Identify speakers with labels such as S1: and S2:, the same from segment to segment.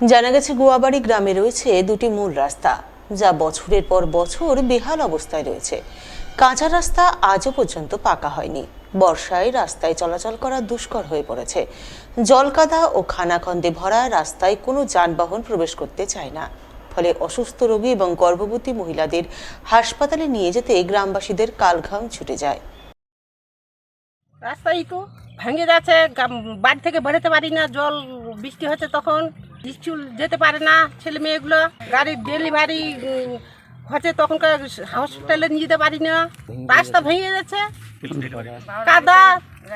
S1: জানা গেছে গুয়াবাড়ি গ্রামে রয়েছে দুটি মূল রাস্তা, যা বছরের পর বছর বেহাল অবস্থায় রয়েছে। কাঁচা রাস্তা আজও পর্যন্ত পাকা হয়নি। বর্ষায় রাস্তায় চলাচল করা দুষ্কর হয়ে পড়েছে। জলকাদা ও খানাখন্দে ভরা রাস্তায় কোনো যানবাহন প্রবেশ করতে চায় না। ফলে অসুস্থ রোগী এবং গর্ভবতী মহিলাদের হাসপাতালে নিয়ে যেতে গ্রামবাসীদের কালঘাম ছুটে যায়।
S2: রাস্তাই তো ভেঙে যাচ্ছে বাড়ি থেকে বেরোতে পারি না, জল বৃষ্টি হচ্ছে তখন। স্কুল যেতে পারে না ছেলে মেয়েগুলো গাড়ির ডেলিভারি হচ্ছে তখনকার হসপিটালে নিয়ে যেতে পারি না। রাস্তা ভেঙে যাচ্ছে কাদা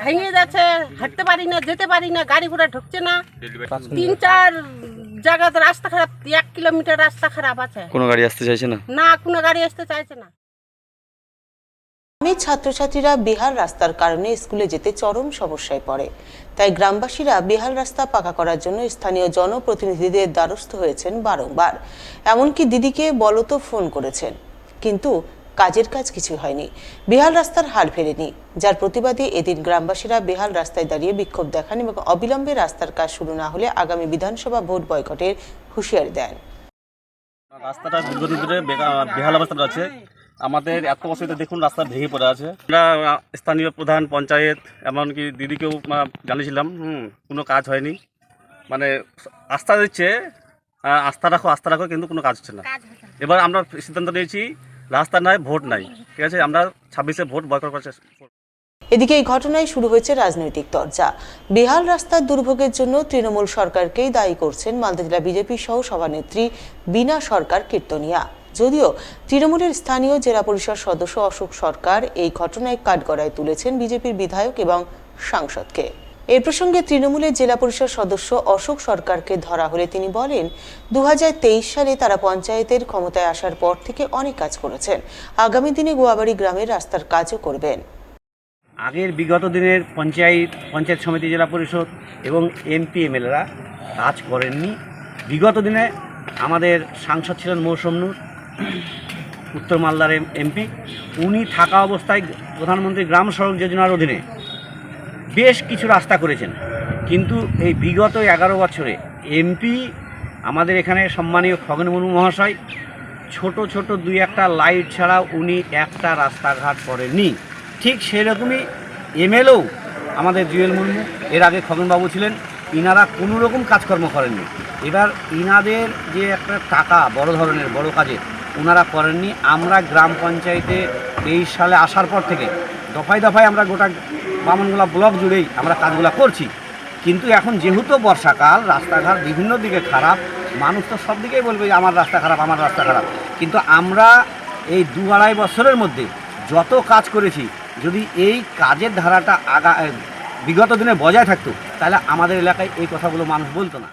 S2: ভেঙে যাচ্ছে হাঁটতে পারি না যেতে পারি না গাড়ি ঘোড়া ঢুকছে না। তিন চার জায়গাতে রাস্তা খারাপ এক কিলোমিটার রাস্তা খারাপ আছে।
S3: কোনো গাড়ি আসতে চাইছে না?
S2: না কোনো গাড়ি আসতে চাইছে না।
S1: গ্রামের ছাত্রছাত্রীরা বেহাল রাস্তার কারণে স্কুলে যেতে চরম সমস্যায় পড়ে। তাই গ্রামবাসীরা বেহাল রাস্তা পাকা করার জন্য স্থানীয় জনপ্রতিনিধিদের দ্বারস্থ হয়েছেন বারংবার। এমনকি দিদিকে বলতো ফোন করেছেন। কিন্তু কাজের কাজ কিছু হয়নি। বেহাল রাস্তার হাল ফেরেনি, যার প্রতিবাদে এদিন গ্রামবাসীরা বেহাল রাস্তায় দাঁড়িয়ে বিক্ষোভ দেখান এবং অবিলম্বে রাস্তার কাজ শুরু না হলে আগামী বিধানসভা ভোট বয়কটের হুঁশিয়ারি দেন।
S4: রাস্তাটা দীর্ঘদিন ধরে বেহাল অবস্থাতে আছে। আমাদের এত অসুবিধা দেখুন রাস্তা ভেঙে পড়ে আছে। আমরা স্থানীয় প্রধান পঞ্চায়েত এমনকি দিদিকেও জানিয়েছিলাম হুম কোনো কাজ হয়নি। মানে আস্থা দিচ্ছে আস্থা রাখো আস্থা রাখো কিন্তু কোনো কাজ হচ্ছে না। এবার আমরা সিদ্ধান্ত নিয়েছি রাস্তা নাই ভোট নাই। ঠিক আছে আমরা ছাব্বিশে ভোট বয়কট করছে
S1: এদিকে এই ঘটনায় শুরু হয়েছে রাজনৈতিক চর্চা বেহাল রাস্তার দুর্ভোগের জন্য তৃণমূল সরকারকেই দায়ী করছেন মালদা জেলা বিজেপি সহ সভানেত্রী বিনা সরকার কীর্তনিয়া। যদিও তৃণমূলের স্থানীয় জেলা পরিষদ সদস্য অশোক সরকার এই ঘটনায় কাঠগড়ায় তুলেছেন বিজেপির বিধায়ক এবং সাংসদকে। এই প্রসঙ্গে তৃণমূলের জেলা পরিষদ সদস্য অশোক সরকারকে ধরা হলে তিনি বলেন, দুহাজার তেইশ সালে তারা পঞ্চায়েতের ক্ষমতায় আসার পর থেকে অনেক কাজ করেছেন। আগামী দিনে গোয়াবাড়ি গ্রামের রাস্তার কাজও করবেন।
S5: আগের বিগত দিনের পঞ্চায়েত পঞ্চায়েত সমিতি জেলা পরিষদ এবং এমপি, এমএলএরা কাজ করেননি। বিগত দিনে আমাদের সাংসদ ছিলেন মৌসুম নূর। উত্তর মালদার এমপি। উনি থাকা অবস্থায় প্রধানমন্ত্রী গ্রাম সড়ক যোজনার অধীনে বেশ কিছু রাস্তা করেছেন। কিন্তু এই বিগত এগারো বছরে এমপি, আমাদের এখানে সম্মানীয় খগন মুর্মু মহাশয়, ছোট ছোট দুই একটা লাইট ছাড়া উনি একটা রাস্তাঘাট করেননি। ঠিক সেরকমই এমএলও আমাদের জুয়েল মুর্মু, এর আগে খগনবাবু ছিলেন, ইনারা কোনো রকম কাজকর্ম করেননি। এবার ইনাদের যে একটা টাকা, বড় ধরনের, বড় কাজে ওনারা করেননি। আমরা গ্রাম পঞ্চায়েতে তেইশ সালে আসার পর থেকে দফায় দফায় আমরা গোটা বামনগোলা ব্লক জুড়েই আমরা কাজগুলো করছি। কিন্তু এখন যেহেতু বর্ষাকাল, রাস্তাঘাট বিভিন্ন দিকে খারাপ, মানুষ তো সব দিকেই বলবে যে আমার রাস্তা খারাপ, আমার রাস্তা খারাপ। কিন্তু আমরা এই দু আড়াই বছরের মধ্যে যত কাজ করেছি, যদি এই কাজের ধারাটা আগা বিগত দিনে বজায় থাকতো, তাহলে আমাদের এলাকায় এই কথাগুলো মানুষ বলতো না।